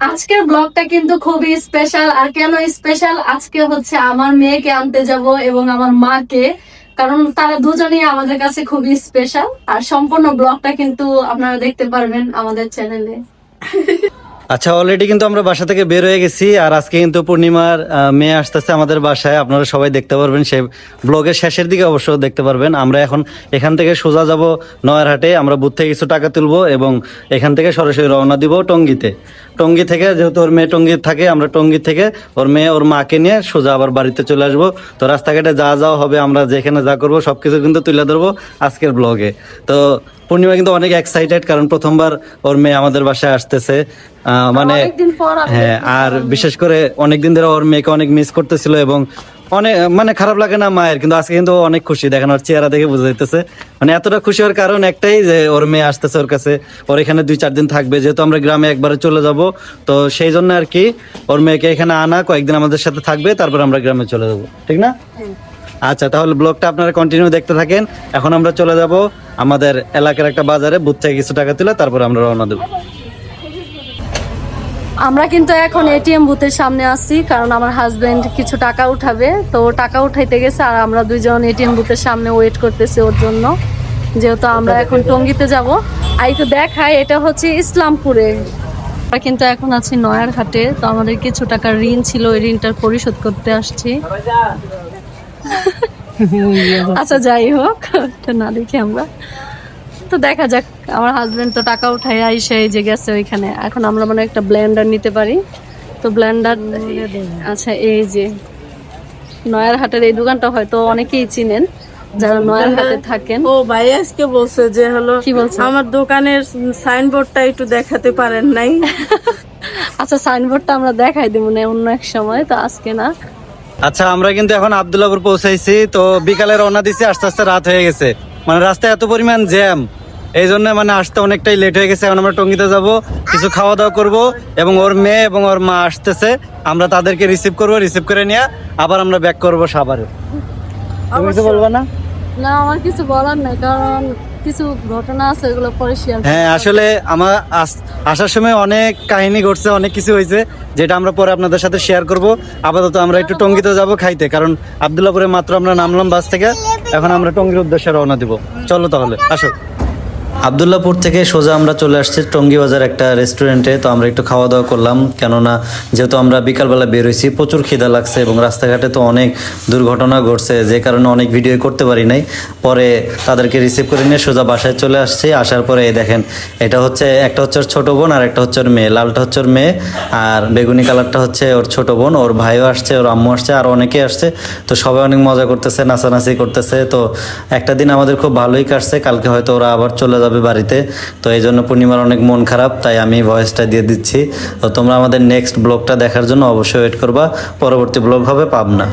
আজকের ব্লগটা কিন্তু খুবই স্পেশাল আর কেন স্পেশাল আজকে হচ্ছে আমার মেয়েকে আনতে যাব এবং আমার মাকে, কারণ তারা দুজনেই আমাদের কাছে খুবই স্পেশাল আর সম্পূর্ণ ব্লগটা কিন্তু আপনারা দেখতে পারবেন আমাদের চ্যানেলে আচ্ছা অলরেডি কিন্তু আমরা বাসা থেকে বের হয়ে গেছি, আর আজকে কিন্তু পূর্ণিমার মেয়ে আসতেছে আমাদের বাসায়। আপনারা সবাই দেখতে পারবেন, সে ব্লগের শেষের দিকে অবশ্য দেখতে পারবেন। আমরা এখন এখান থেকে সোজা যাব নয়ারহাটে। আমরা বুথ থেকে কিছু টাকা তুলবো এবং এখান থেকে সরাসরি রওনা দিব টঙ্গিতে। টঙ্গি থেকে যেহেতু ওর মেয়ে টঙ্গি থাকে আমরা টঙ্গি থেকে ওর মেয়ে ওর মাকে নিয়ে সোজা আবার বাড়িতে চলে আসব। তো রাস্তাঘাটে যা যাওয়া হবে আমরা যেখানে যা করব সব কিছু কিন্তু তুলে ধরবো আজকের ব্লগে। তো পূর্ণিমা কিন্তু অনেক এক্সাইটেড কারণ প্রথমবার ওর মেয়ে আমাদের বাসায় আসতেছে। মানে হ্যাঁ আর বিশেষ করে অনেকদিন ধরে ওর মেয়েকে অনেক মিস করতেছিল এবং অনেক মানে খারাপ লাগে না মায়ের, কিন্তু আজকে কিন্তু অনেক খুশি। দেখেন ওর চেহারা দেখে বোঝা যাইতেছে। মানে এতটা খুশি হওয়ার কারণ একটাই যে ওর মেয়ে আসতেছে ওর কাছে। ওর এখানে দুই চার দিন থাকবে। যেহেতু আমরা গ্রামে একবারে চলে যাব, তো সেই জন্য আর কি ওর মেয়েকে এখানে আনা, কয়েকদিন আমাদের সাথে থাকবে, তারপর আমরা গ্রামে চলে যাব। ঠিক না? আচ্ছা তাহলে ব্লগটা আপনারা কন্টিনিউ দেখতে থাকেন। এখন আমরা চলে যাব আমাদের এলাকার একটা বাজারে, বুথ থেকে কিছু টাকা তুলে তারপর আমরা রওনা দেবো। আমরা কিন্তু এখন এটিএম বুথের সামনে আসছি কারণ আমার হাজবেন্ড কিছু টাকা উঠাবে। তো টাকা উঠাইতে গেছে আর আমরা দুইজন এটিএম বুথের সামনে ওয়েট করতেছি ওর জন্য। যেহেতু আমরা এখন টঙ্গিতে যাব। আর একটু দেখাই এটা হচ্ছে ইসলামপুরে। আমরা কিন্তু এখন আছি নয়ার ঘাটে তো আমাদের কিছু টাকার ঋণ ছিল ওই ঋণটার পরিশোধ করতে আসছি। আচ্ছা যাই হোক না দেখি আমরা তো দেখা যাক আমার হাজবেন্ড তো টাকা উঠাই আইসে এই যে গেছে ওইখানে। এখন আমরা মানে একটা ব্লেন্ডার নিতে পারি। তো ব্লেন্ডার আচ্ছা এই যে নয়ার হাটের এই দোকানটা হয়তো অনেকেই চিনেন যারা নয়ার হাটে থাকেন। ও ভাই আজকে বলছে যে হলো কি বলছে? আমার দোকানের সাইনবোর্ডটা একটু দেখাতে পারেন নাই। আচ্ছা সাইনবোর্ডটা আমরা দেখাই দিব না অন্য এক সময় তো আজকে না। আচ্ছা আমরা কিন্তু এখন আবদুল্লাপুর পৌঁছাইছি তো বিকালে রওনা দিছি আস্তে আস্তে রাত হয়ে গেছে। মানে রাস্তায় এত পরিমাণ জ্যাম এই জন্য মানে আসতে অনেকটাই লেট হয়ে গেছে। এখন আমরা টঙ্গিতে যাব কিছু খাওয়া দাওয়া করব এবং ওর মেয়ে এবং ওর মা আসতেছে। আমরা তাদেরকে রিসিভ করব রিসিভ করে নিয়ে আবার আমরা ব্যাক করব সাভারে। তুমি কিছু বলবা না? না আমার কিছু বলার নাই কারণ কিছু ঘটনা আছে ওগুলো পরে শেয়ার হ্যাঁ আসলে আমার আসার সময় অনেক কাহিনী ঘটছে অনেক কিছু হয়েছে যেটা আমরা পরে আপনাদের সাথে শেয়ার করব। আপাতত আমরা একটু টঙ্গিতে যাব খাইতে কারণ আবদুল্লাপুরে মাত্র আমরা নামলাম বাস থেকে। এখন আমরা টঙ্গির উদ্দেশ্যে রওনা দিব। চলো তাহলে আসো। আবদুল্লাপুর থেকে সোজা আমরা চলে আসছি টঙ্গি বাজার একটা রেস্টুরেন্টে। তো আমরা একটু খাওয়া দাওয়া করলাম, কেননা যেহেতু আমরা বিকালবেলা বের হয়েছি, প্রচুর খিদা লাগছে এবং রাস্তাঘাটে তো অনেক দুর্ঘটনা ঘটছে, যে কারণে অনেক ভিডিও করতে পারি নাই। পরে তাদেরকে রিসিভ করে নিয়ে সোজা বাসায় চলে আসছি। আসার পরে এই দেখেন, এটা হচ্ছে, একটা হচ্ছে ওর ছোট বোন আর একটা হচ্ছে ওর মেয়ে। লালটা হচ্ছে ওর মেয়ে আর বেগুনি কালারটা হচ্ছে ওর ছোট বোন। ওর ভাইও আসছে, ওর আম্মু আসছে আর অনেকে আসছে। তো সবাই অনেক মজা করতেছে, নাচানাচি করতেছে। তো একটা দিন আমাদের খুব ভালোই কাটছে, কালকে হয়তো ওরা আবার চলে যাবে বাড়িতে। তো এই জন্য পূর্ণিমার অনেক মন খারাপ, তাই আমি ভয়েসটা দিয়ে দিচ্ছি। তো তোমরা আমাদের নেক্সট ব্লগটা দেখার জন্য অবশ্যই ওয়েট করবা। পরবর্তী ব্লগ হবে পাবনা।